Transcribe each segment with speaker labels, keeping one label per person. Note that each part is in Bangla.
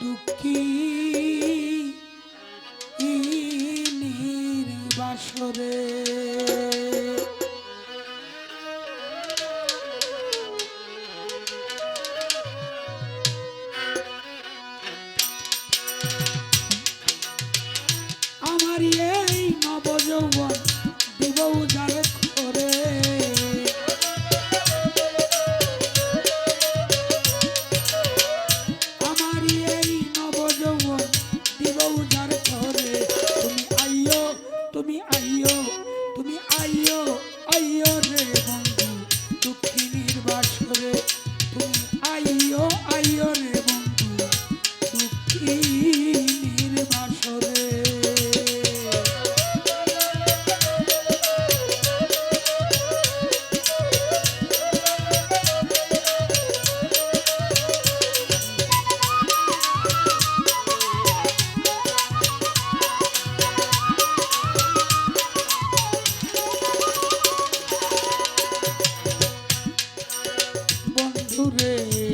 Speaker 1: দুঃখী ইনির বাসরে আমার বন্ধুরে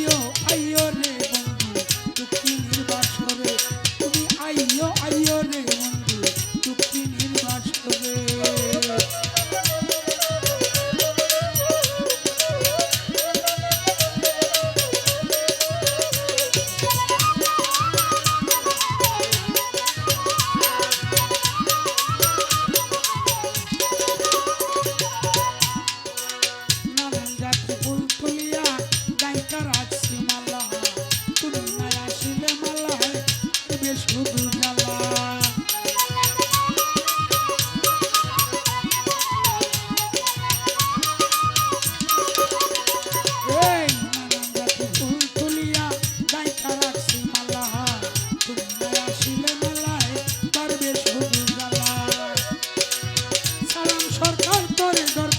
Speaker 1: আইও আইও রে বন্ধু দুঃখিনীর বাসন দর দর